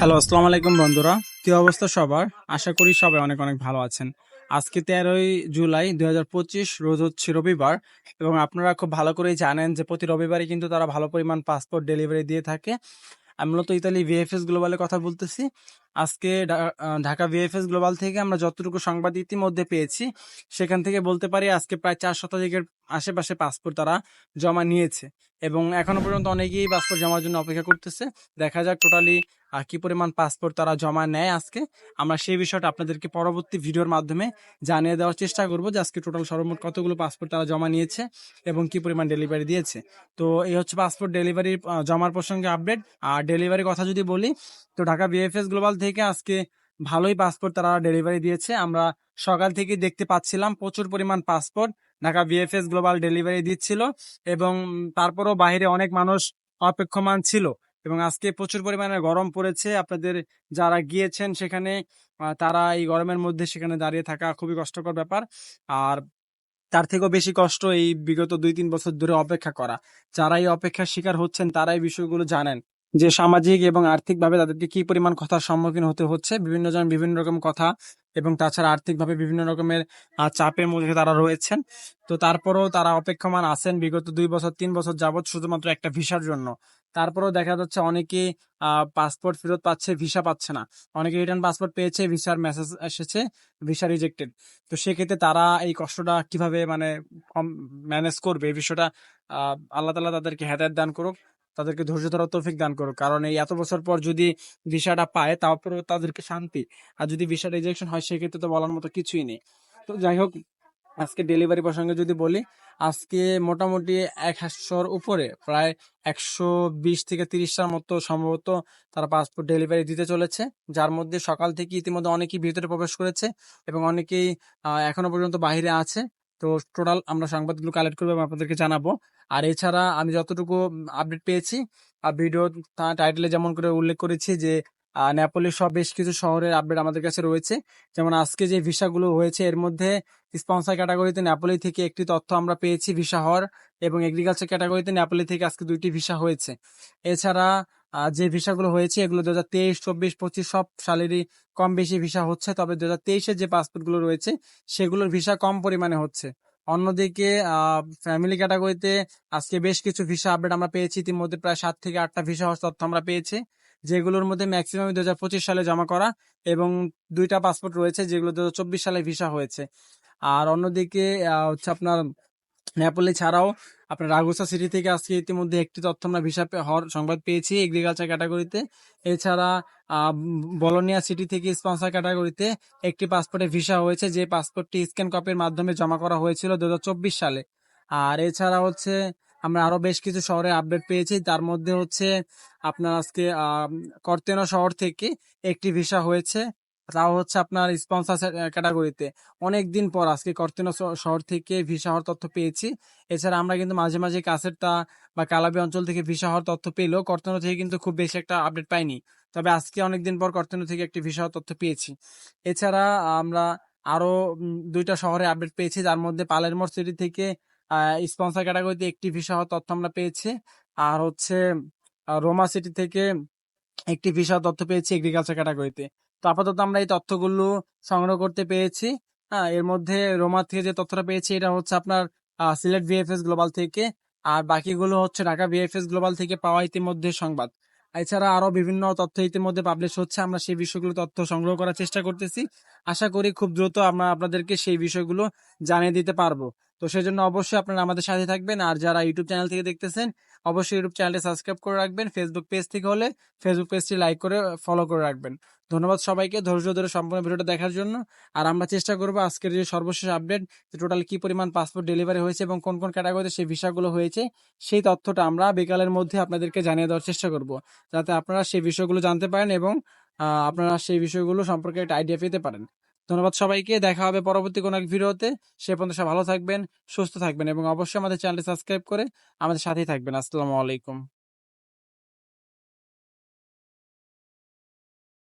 Hello, আসসালামু আলাইকুম বন্ধুরা। কি অবস্থা সবার? আশা করি সবাই অনেক অনেক ভালো আছেন। আজকে তেরোই জুলাই দুই হাজার পঁচিশ, রোজ হচ্ছে রবিবার, এবং আপনারা খুব ভালো করেই জানেন যে প্রতি রবিবারই কিন্তু তারা ভালো পরিমাণ পাসপোর্ট ডেলিভারি দিয়ে থাকে। আমি মূলত ইতালি ভিএফএস গ্লোবালের কথা বলতেছি। আজকে ঢাকা ভিএফএস গ্লোবাল থেকে আমরা যতটুকু সংবাদ ইতিমধ্যে পেয়েছি, সেখান থেকে বলতে পারি আজকে প্রায় চার শতাধিকের আশেপাশে পাসপোর্ট তারা জমা নিয়েছে এবং এখনও পর্যন্ত অনেকেই পাসপোর্ট জমার জন্য অপেক্ষা করতেছে। দেখা যাক টোটালি কি পরিমাণ পাসপোর্ট তারা জমা নেয় আজকে। আমরা সেই বিষয়টা আপনাদেরকে পরবর্তী ভিডিওর মাধ্যমে জানিয়ে দেওয়ার চেষ্টা করব যে আজকে টোটাল সর্বমোট কতগুলো পাসপোর্ট তারা জমা নিয়েছে এবং কি পরিমাণ ডেলিভারি দিয়েছে। তো এই হচ্ছে পাসপোর্ট ডেলিভারি জমার প্রসঙ্গে আপডেট। আর ডেলিভারি কথা যদি বলি, তো ঢাকা বিএফএস গ্লোবাল থেকে আজকে ভালোই পাসপোর্ট তারা ডেলিভারি দিয়েছে। আমরা সকাল থেকে দেখতে পাচ্ছিলাম, প্রচুর পরিমাণ passport Dhaka VFS global delivery দিচ্ছিল এবং তারপরও বাইরে অনেক মানুষ অপেক্ষমান ছিল এবং আজকে প্রচুর পরিমাণে গরম পড়েছে। আপনাদের যারা গিয়েছেন সেখানে তারা এই গরমের মধ্যে সেখানে দাঁড়িয়ে থাকা খুবই কষ্টকর ব্যাপার। আর তার থেকেও বেশি কষ্ট এই বিগত দুই তিন বছর ধরে অপেক্ষা করা। যারা এই অপেক্ষার শিকার হচ্ছেন তারা এই বিষয়গুলো জানেন। যে সামাজিক এবং আর্থিকভাবে তাদেরকে কি পরিমাণ কথার সম্মুখীন হতে হচ্ছে, বিভিন্ন জন বিভিন্ন রকম কথা এবং তাছাড়া আর্থিকভাবে বিভিন্ন রকমের চাপের মধ্যে তারা রয়েছেন। তো তারপরেও তারা অপেক্ষমান আছেন বিগত দুই বছর, তিন বছর যাবৎ শুধুমাত্র একটা ভিসার জন্য। তারপরেও দেখা যাচ্ছে অনেকে পাসপোর্ট ফেরত পাচ্ছে, ভিসা পাচ্ছে না। অনেকে রিটার্ন পাসপোর্ট পেয়েছে, ভিসার মেসেজ এসেছে, ভিসা রিজেক্টেড। তো সেক্ষেত্রে তারা এই কষ্টটা কীভাবে মানে ম্যানেজ করবে? এই বিষয়টা আল্লাহ তালা তাদেরকে হেদায়ত দান করুক। তাদেরকে ধৈর্য ধরার তৌফিক দান করো কারণ এই এত বছর পর যদি ভিসাটা পায় তারপরেও তাদেরকে শান্তি। আর যদি ভিসা রিজেকশন হয়, সেক্ষেত্রে তো বলার মতো কিছুই নেই। তো যাই হোক, আজকে ডেলিভারি প্রসঙ্গে যদি বলি, আজকে মোটামুটি এক একশোর উপরে, প্রায় একশো বিশ থেকে তিরিশটার মতো সম্ভবত তারা পাসপোর্ট ডেলিভারি দিতে চলেছে। যার মধ্যে সকাল থেকে ইতিমধ্যে অনেকেই ভিতরে প্রবেশ করেছে এবং অনেকেই এখনও পর্যন্ত বাইরে আছে। তো টোটাল আমরা সংবাদগুলো কালেক্ট করব এবং আপনাদেরকে জানাব। আর এছাড়া আমি যতটুকু আপডেট পেয়েছি, আর ভিডিও টাইটেলে যেমন করে উল্লেখ করেছি যে নেপালের সব বেশ কিছু শহরের আপডেট আমাদের কাছে রয়েছে। যেমন আজকে যে ভিসাগুলো হয়েছে, এর মধ্যে স্পন্সর ক্যাটাগরিতে নেপালি থেকে একটি তথ্য আমরা পেয়েছি ভিসা হওয়ার এবং এগ্রিকালচার ক্যাটাগরিতে নেপালি থেকে আজকে দুইটি ভিসা হয়েছে। এছাড়া যে ভিসাগুলো হয়েছে, এগুলো দু হাজার তেইশ, চব্বিশ, পঁচিশ, সব সালেরই কম বেশি ভিসা হচ্ছে। তবে দু হাজার তেইশের যে পাসপোর্টগুলো রয়েছে, সেগুলোর ভিসা কম পরিমাণে হচ্ছে। অন্যদিকে ফ্যামিলি ক্যাটাগরিতে আজকে বেশ কিছু ভিসা আপডেট আমরা পেয়েছি। ইতিমধ্যে প্রায় সাত থেকে আটটা ভিসা হওয়ার তথ্য আমরা পেয়েছি, যেগুলোর মধ্যে ম্যাক্সিমাম দু হাজার পঁচিশ সালে জমা করা এবং দুইটা পাসপোর্ট রয়েছে, যেগুলো দু হাজার চব্বিশ সালে ভিসা হয়েছে। আর অন্যদিকে হচ্ছে আপনার নেপালি ছাড়াও আপনার রাগুসা সিটি থেকে আজকে ইতিমধ্যে একটি তথ্য আমরা ভিসা হওয়ার সংবাদ পেয়েছি এগ্রিকালচার ক্যাটাগরিতে এছাড়া বলোনিয়া সিটি থেকে স্পন্সর ক্যাটাগরিতে একটি পাসপোর্টে ভিসা হয়েছে, যে পাসপোর্টটি স্ক্যান কপির মাধ্যমে জমা করা হয়েছিল দুহাজার চব্বিশ সালে। আর এছাড়া হচ্ছে, আমরা আরও বেশ কিছু শহরে আপডেট পেয়েছি, তার মধ্যে হচ্ছে আপনার আজকে কর্তেনা শহর থেকে একটি ভিসা হয়েছে। তাও হচ্ছে আপনার স্পন্সর ক্যাটাগরিতে অনেক দিন পর আজকে কর্তেনা শহর থেকে ভিসা হওয়ার তথ্য পেয়েছি। এছাড়া আমরা কিন্তু মাঝে মাঝে কাছেরটা বা কালাবি অঞ্চল থেকে ভিসা হওয়ার তথ্য পেলেও কর্তনো থেকে কিন্তু খুব বেশি একটা আপডেট পাইনি। তবে আজকে অনেকদিন পর কর্তনো থেকে একটি ভিসা হওয়ার তথ্য পেয়েছি। এছাড়া আমরা আরও দুইটা শহরে আপডেট পেয়েছি। যার মধ্যে পালেরমোর সিটি থেকে স্পন্সর ক্যাটাগরিতে একটি ভিসা হওয়ার তথ্য আমরা পেয়েছি। আর হচ্ছে রোমা সিটি থেকে একটি ভিসা তথ্য পেয়েছি এগ্রিকালচার ক্যাটাগরিতে তো আপাতত আমরা এই তথ্যগুলো সংগ্রহ করতে পেরেছি। হ্যাঁ এর মধ্যে রোমা থেকে যে তথ্যটা পেয়েছি, এটা হচ্ছে আপনার সিলেট ভিএফএস গ্লোবাল থেকে। আর বাকিগুলো হচ্ছে ঢাকা ভিএফএস গ্লোবাল থেকে পাওয়া ইতিমধ্যে সংবাদ। এছাড়া আরও বিভিন্ন তথ্য ইতিমধ্যে পাবলিশ হচ্ছে। আমরা সেই বিষয়গুলো তথ্য সংগ্রহ করার চেষ্টা করতেছি। আশা করি খুব দ্রুত আমরা আপনাদেরকে সেই বিষয়গুলো জানিয়ে দিতে পারব। তো সেজন্য অবশ্যই আপনারা আমাদের সাথে থাকবেন। আর যারা ইউটিউব চ্যানেল থেকে দেখতেছেন, অবশ্যই ইউটিউব চ্যানেলটি সাবস্ক্রাইব করে রাখবেন। ফেসবুক পেজ থেকে হলে ফেসবুক পেজটি লাইক করে ফলো করে রাখবেন। ধন্যবাদ সবাইকে। ধৈর্য ধরে সম্পূর্ণ ভিডিওটা দেখার জন্য। আর আমরা চেষ্টা করব আজকের যে সর্বশেষ আপডেট যে টোটাল কি পরিমাণ পাসপোর্ট ডেলিভারি হয়েছে এবং কোন কোন ক্যাটাগরিতে সেই ভিসাগুলো হয়েছে, সেই তথ্যটা আমরা বিকালের মধ্যে আপনাদেরকে জানিয়ে দেওয়ার চেষ্টা করব। যাতে আপনারা সেই বিষয়গুলো জানতে পারেন এবং আপনারা সেই বিষয়গুলো সম্পর্কে একটা আইডিয়া পেতে পারেন। ধন্যবাদ সবাইকে, দেখা হবে পরবর্তী কোনো এক ভিডিওতে। সে পর্যন্ত ভালো থাকবেন, সুস্থ থাকবেন এবং অবশ্যই আমাদের চ্যানেলটি সাবস্ক্রাইব করে আমাদের সাথেই থাকবেন। আসসালামু আলাইকুম।